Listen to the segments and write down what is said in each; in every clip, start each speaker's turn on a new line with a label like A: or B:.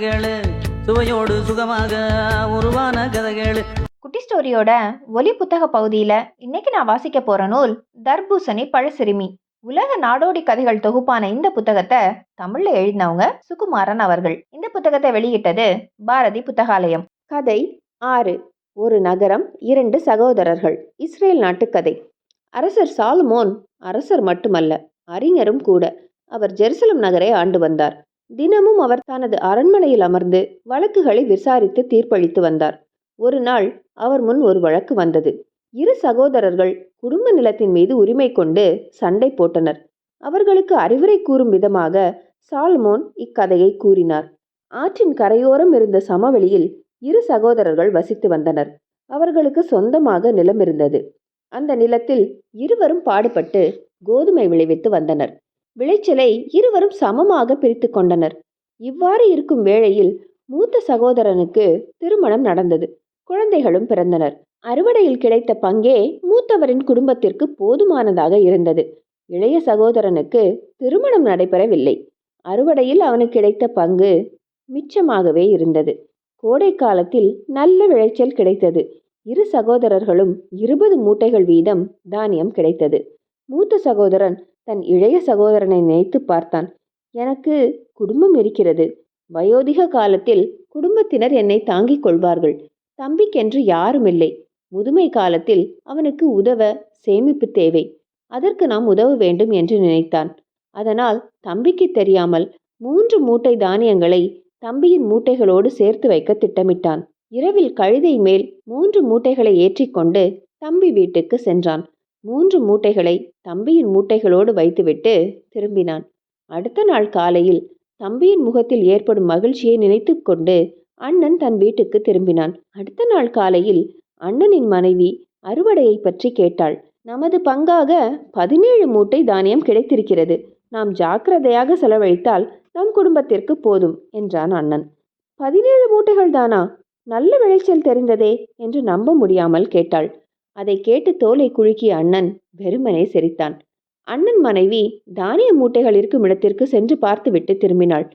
A: கதைகளு சுவையோடு சுகமாக உருவான கதைகளு.
B: குட்டி ஸ்டோரியோட ஒலி புத்தக பகுதியில் இன்னைக்கு நான் வாசிக்க போற நூல் தர்பூசணி பழசிறுமி. உலக நாடோடி கதைகள் தொகுப்பான இந்த புத்தகத்தை தமிழ்ல எழுதினவங்க சுகுமாரன் அவர்கள். இந்த புத்தகத்தை வெளியிட்டது பாரதி புத்தகாலயம்.
C: கதை ஆறு. ஒரு நகரம் இரண்டு சகோதரர்கள். இஸ்ரேல் நாட்டு கதை அரசர் சாலமோன் அரசர் மட்டுமல்ல அறிஞரும் கூட. அவர் ஜெருசலம் நகரை ஆண்டு வந்தார். தினமும் அவர் தனது அரண்மனையில் அமர்ந்து வழக்குகளை விசாரித்து தீர்ப்பளித்து வந்தார். ஒரு நாள் அவர் முன் ஒரு வழக்கு வந்தது. இரு சகோதரர்கள் குடும்ப நிலத்தின் மீது உரிமை கொண்டு சண்டை போட்டனர். அவர்களுக்கு அறிவுரை கூறும் விதமாக சால்மோன் இக்கதையை கூறினார். ஆற்றின் கரையோரம் இருந்த சமவெளியில் இரு சகோதரர்கள் வசித்து வந்தனர். அவர்களுக்கு சொந்தமாக நிலம் இருந்தது அந்த நிலத்தில் இருவரும் பாடுபட்டு கோதுமை விளைவித்து வந்தனர். விளைச்சலை இருவரும் சமமாக பிரித்து கொண்டனர். இவ்வாறு இருக்கும் வேளையில் மூத்த சகோதரனுக்கு திருமணம் நடந்தது. குழந்தைகளும் பிறந்தனர். அறுவடையில் கிடைத்த பங்கே மூத்தவரின் குடும்பத்திற்கு போதுமானதாக இருந்தது. இளைய சகோதரனுக்கு திருமணம் நடைபெறவில்லை. அறுவடையில் அவனுக்கு கிடைத்த பங்கு மிச்சமாகவே இருந்தது. கோடை காலத்தில் நல்ல விளைச்சல் கிடைத்தது. இரு சகோதரர்களும் இருபது மூட்டைகள் வீதம் தானியம் கிடைத்தது. மூத்த சகோதரன் தன் இளைய சகோதரனை நினைத்து பார்த்தான். எனக்கு குடும்பம் இருக்கிறது. வயோதிக காலத்தில் குடும்பத்தினர் என்னை தாங்கிக் கொள்வார்கள். தம்பிக்கென்று யாரும் இல்லை. முதுமை காலத்தில் அவனுக்கு உதவ சேமிப்பு தேவை. அதற்கு நாம் உதவ வேண்டும் என்று நினைத்தான். அதனால் தம்பிக்கு தெரியாமல் மூன்று மூட்டை தானியங்களை தம்பியின் மூட்டைகளோடு சேர்த்து வைக்க திட்டமிட்டான். இரவில் கழுதை மேல் மூன்று மூட்டைகளை ஏற்றிக்கொண்டு தம்பி வீட்டுக்கு சென்றான். மூன்று மூட்டைகளை தம்பியின் மூட்டைகளோடு வைத்துவிட்டு திரும்பினான். அடுத்த நாள் காலையில் தம்பியின் முகத்தில் ஏற்படும் மகிழ்ச்சியை நினைத்து கொண்டு அண்ணன் தன் வீட்டுக்கு திரும்பினான். அடுத்த நாள் காலையில் அண்ணனின் மனைவி அறுவடையை பற்றி கேட்டாள். நமது பங்காக பதினேழு மூட்டை தானியம் கிடைத்திருக்கிறது. நாம் ஜாக்கிரதையாக செலவழித்தால் நம் குடும்பத்திற்கு போதும் என்றான் அண்ணன். பதினேழு மூட்டைகள் தானா? நல்ல விளைச்சல் தெரிந்ததே? என்று நம்ப முடியாமல் கேட்டாள். அதை கேட்டு தோலை குலுக்கிய அண்ணன் வெறுமனே சிரித்தான். அண்ணன் மனைவி தானிய மூட்டைகள் இருக்கும் இடத்திற்கு சென்று பார்த்துவிட்டு திரும்பினாள்.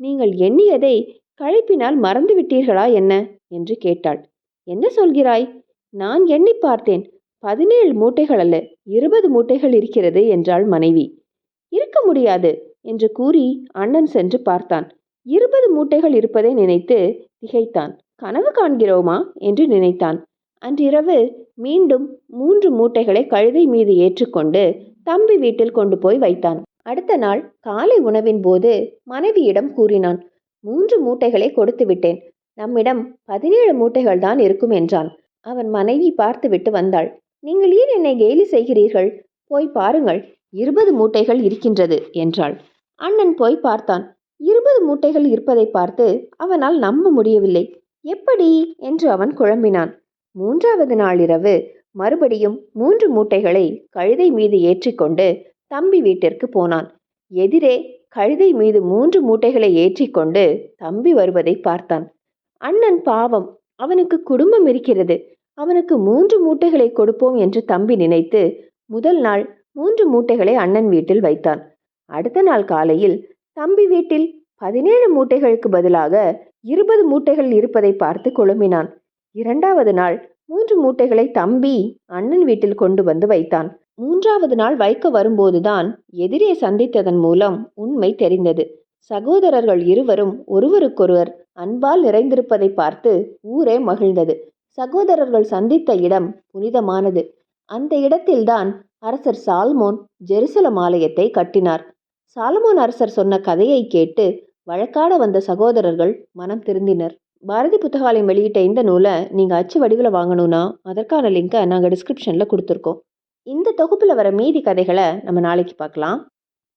C: நீங்கள் எண்ணியதை களைப்பினால் மறந்து விட்டீர்களா என்ன? என்று கேட்டாள். என்ன சொல்கிறாய்? நான் எண்ணி பார்த்தேன். பதினேழு மூட்டைகள் அல்ல இருபது மூட்டைகள் இருக்கிறது என்றாள் மனைவி. இருக்க முடியாது என்று கூறி அண்ணன் சென்று பார்த்தான். இருபது மூட்டைகள் இருப்பதை நினைத்து திகைத்தான். கனவு காண்கிறோமா? என்று நினைத்தான். அன்றிரவு மீண்டும் மூன்று மூட்டைகளை கழுதை மீது ஏற்றுக்கொண்டு தம்பி வீட்டில் கொண்டு போய் வைத்தான். அடுத்த நாள் காலை உணவின் போது மனைவியிடம் கூறினான் மூன்று மூட்டைகளை கொடுத்து விட்டேன். நம்மிடம் பதினேழு மூட்டைகள் தான் இருக்கும் என்றான். அவன் மனைவி பார்த்துவிட்டு வந்தாள் நீங்கள் ஏன் என்னை கேலி செய்கிறீர்கள்? போய் பாருங்கள் இருபது மூட்டைகள் இருக்கின்றது என்றாள். அண்ணன் போய் பார்த்தான் இருபது மூட்டைகள் இருப்பதை பார்த்து அவனால் நம்ப முடியவில்லை. எப்படி? என்று அவன் குழம்பினான். மூன்றாவது நாள் இரவு மறுபடியும் மூன்று மூட்டைகளை கழுதை மீது ஏற்றிக்கொண்டு தம்பி வீட்டிற்கு போனான். எதிரே கழுதை மீது மூன்று மூட்டைகளை ஏற்றிக்கொண்டு தம்பி வருவதை பார்த்தான். அண்ணன் பாவம் அவனுக்கு குடும்பம் இருக்கிறது அவனுக்கு மூன்று மூட்டைகளை கொடுப்போம் என்று தம்பி நினைத்து முதல் நாள் மூன்று மூட்டைகளை அண்ணன் வீட்டில் வைத்தான். அடுத்த நாள் காலையில் தம்பி வீட்டில் பதினேழு மூட்டைகளுக்கு பதிலாக இருபது மூட்டைகள் இருப்பதை பார்த்து குழம்பினான். இரண்டாவது நாள் மூன்று மூட்டைகளை தம்பி அண்ணன் வீட்டில் கொண்டு வந்து வைத்தான். மூன்றாவது நாள் வைக்க வரும்போதுதான் எதிரே சந்தித்ததன் மூலம் உண்மை தெரிந்தது. சகோதரர்கள் இருவரும் ஒருவருக்கொருவர் அன்பால் நிறைந்திருப்பதை பார்த்து ஊரே மகிழ்ந்தது. சகோதரர்கள் சந்தித்த இடம் புனிதமானது. அந்த இடத்தில்தான் அரசர் சால்மோன் ஜெருசலம் ஆலயத்தை கட்டினார். சாலமோன் அரசர் சொன்ன கதையை கேட்டு வழக்காட வந்த சகோதரர்கள் மனம் திருந்தினர். பாரதி புத்தகாலயம் வெளியிட்ட இந்த நூலை நீங்கள் அச்சு வடிவில் வாங்கணும்னா அதற்கான லிங்கை நாங்கள் டிஸ்கிரிப்ஷனில் கொடுத்துருக்கோம். இந்த தொகுப்பில் வர மீதி கதைகளை நம்ம நாளைக்கு பார்க்கலாம்.